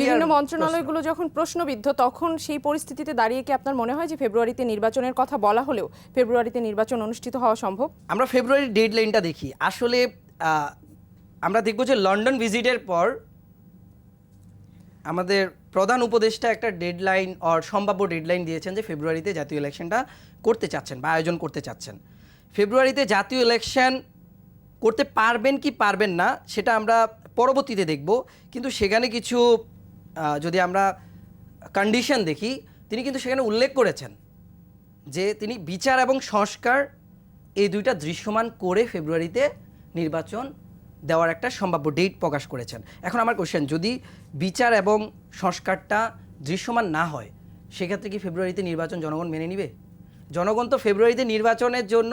বিভিন্ন মন্ত্রণালয়গুলো যখন প্রশ্নবিদ্ধ তখন সেই পরিস্থিতিতে দাঁড়িয়ে কি আপনার মনে হয় যে ফেব্রুয়ারিতে নির্বাচনের কথা বলা হলেও ফেব্রুয়ারিতে নির্বাচন অনুষ্ঠিত হওয়া সম্ভব? আমরা ফেব্রুয়ারির ডেড লাইনটা দেখি। আসলে আমরা দেখব যে লন্ডন ভিজিটের পর আমাদের প্রধান উপদেষ্টা একটা ডেডলাইন অর সম্ভাব্য ডেডলাইন দিয়েছেন যে ফেব্রুয়ারিতে জাতীয় ইলেকশনটা করতে চাচ্ছেন বা আয়োজন করতে চাচ্ছেন। ফেব্রুয়ারিতে জাতীয় ইলেকশন করতে পারবেন কি পারবেন না সেটা আমরা পরবর্তীতে দেখব। কিন্তু সেখানে কিছু যদি আমরা কন্ডিশন দেখি, তিনি কিন্তু সেখানে উল্লেখ করেছেন যে তিনি বিচার এবং সংস্কার এই দুইটা দৃশ্যমান করে ফেব্রুয়ারিতে নির্বাচন দেওয়ার একটা সম্ভাব্য ডেট প্রকাশ করেছেন। এখন আমার কোশ্চেন যদি বিচার এবং সংস্কারটা দৃশ্যমান না হয়, সেক্ষেত্রে কি ফেব্রুয়ারিতে নির্বাচন জনগণ মেনে নিবে? জনগণ তো ফেব্রুয়ারিতে নির্বাচনের জন্য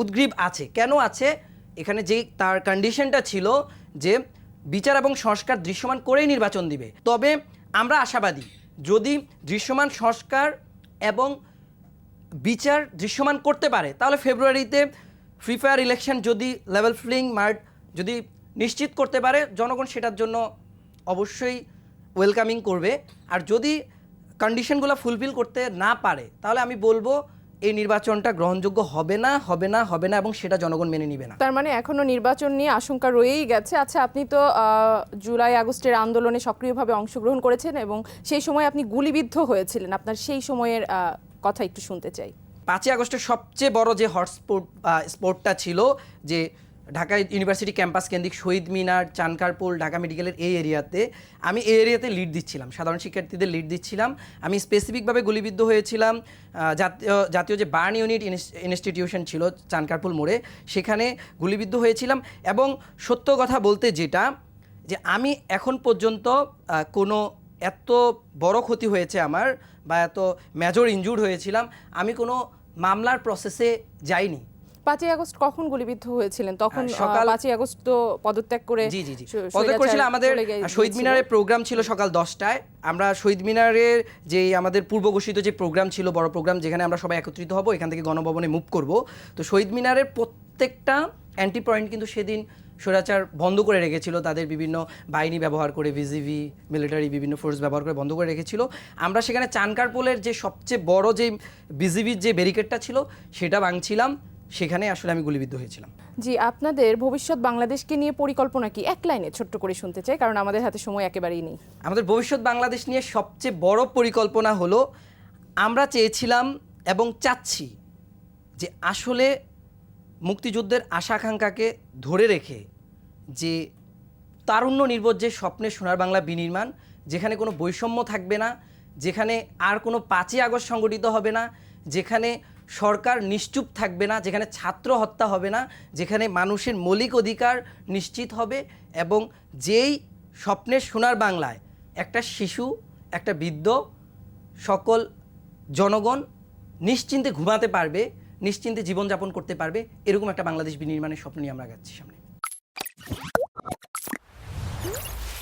উদ্গ্রীব আছে। কেন আছে? এখানে যেই তার কন্ডিশনটা ছিল যে বিচার এবং সংস্কার দৃশ্যমান করেই নির্বাচন দিবে। তবে আমরা আশাবাদী, যদি দৃশ্যমান সংস্কার এবং বিচার দৃশ্যমান করতে পারে, তাহলে ফেব্রুয়ারিতে ফ্রি ফায়ার ইলেকশন যদি লেভেল ফ্লিং মার্ট যদি নিশ্চিত করতে পারে, জনগণ সেটার জন্য অবশ্যই ওয়েলকামিং করবে। আর যদি কন্ডিশনগুলো ফুলফিল করতে না পারে, তাহলে আমি বলব এই নির্বাচনটা গ্রহণযোগ্য হবে না হবে না হবে না এবং সেটা জনগণ মেনে নিবে না। তার মানে এখনও নির্বাচন নিয়ে আশঙ্কা রয়েই গেছে। আচ্ছা আপনি তো জুলাই আগস্টের আন্দোলনে সক্রিয়ভাবে অংশগ্রহণ করেছেন এবং সেই সময় আপনি গুলিবিদ্ধ হয়েছিলেন। আপনার সেই সময়ের কথা একটু শুনতে চাই। পাঁচই আগস্টের সবচেয়ে বড় যে হটস্পট স্পোর্টটা ছিল যে ঢাকা ইউনিভার্সিটি ক্যাম্পাস কেন্দ্রিক শহীদ মিনার, চানকারপুল, ঢাকা মেডিকেলের এই এরিয়াতে আমি এই এরিয়াতে লিড দিচ্ছিলাম। সাধারণ শিক্ষার্থীদের লিড দিচ্ছিলাম। আমি স্পেসিফিকভাবে গুলিবিদ্ধ হয়েছিলাম। জাতীয় জাতীয় যে বার্ন ইউনিট ইনস্টিটিউশন ছিল চানকারপুল মোড়ে, সেখানে গুলিবিদ্ধ হয়েছিলাম এবং সত্য কথা বলতে যেটা, যে আমি এখন পর্যন্ত কোনো এত বড় ক্ষতি হয়েছে আমার বা এত মেজর ইনজুর্ড হয়েছিলাম, আমি কোনো মামলার প্রসেসে যাইনি। পাঁচই আগস্ট কখন গুলিবিদ্ধ হয়েছিলেন? তখন হ্যাঁ, সকাল- পাঁচই আগস্ট তো পদত্যাগ করে জি জি জি। পদত্যাগ করেছিল আমাদের শহীদ মিনারের প্রোগ্রাম ছিল সকাল দশটায়। আমরা শহীদ মিনারের যে আমাদের পূর্ব ঘোষিত যে প্রোগ্রাম ছিল বড় প্রোগ্রাম যেখানে আমরা সবাই একত্রিত হব এখান থেকে গণভবনে মুভ করব। তো শহীদ মিনারের প্রত্যেকটা অ্যান্টি পয়েন্ট কিন্তু সেদিন স্বৈরাচার বন্ধ করে রেখেছিল। তাদের বিভিন্ন বাহিনী ব্যবহার করে ভিজিভি মিলিটারি বিভিন্ন ফোর্স ব্যবহার করে বন্ধ করে রেখেছিল। আমরা সেখানে চানকার পোলের যে সবচেয়ে বড় যে বিজিবির যে ব্যারিকেডটা ছিল সেটা ভাঙছিলাম। সেখানে আসলে আমি গুলিবিদ্ধ হয়েছিলাম। জি আপনাদের ভবিষ্যৎ বাংলাদেশকে নিয়ে পরিকল্পনা কি? এক লাইনে ছোট্ট করে শুনতে চাই কারণ আমাদের হাতে সময় একেবারেই নেই। আমাদের ভবিষ্যৎ বাংলাদেশ নিয়ে সবচেয়ে বড় পরিকল্পনা হলো আমরা চেয়েছিলাম এবং চাচ্ছি যে আসলে মুক্তিযুদ্ধের আশা আকাঙ্ক্ষাকে ধরে রেখে যে তারুণ্য নির্ভর যে স্বপ্নের সোনার বাংলা বিনির্মাণ যেখানে কোনো বৈষম্য থাকবে না যেখানে আর কোনো পাঁচই আগস্ট সংগঠিত হবে না যেখানে সরকার নিশ্চুপ থাকবে না, যেখানে ছাত্র হত্যা হবে না, যেখানে মানুষের মৌলিক অধিকার নিশ্চিত হবে এবং যেই স্বপ্নের সোনার বাংলায় একটা শিশু, একটা বৃদ্ধ সকল জনগণ নিশ্চিন্তে ঘুমাতে পারবে, নিশ্চিন্তে জীবনযাপন করতে পারবে, এরকম একটা বাংলাদেশ বিনির্মাণের স্বপ্ন নিয়ে আমরা যাচ্ছি সামনে।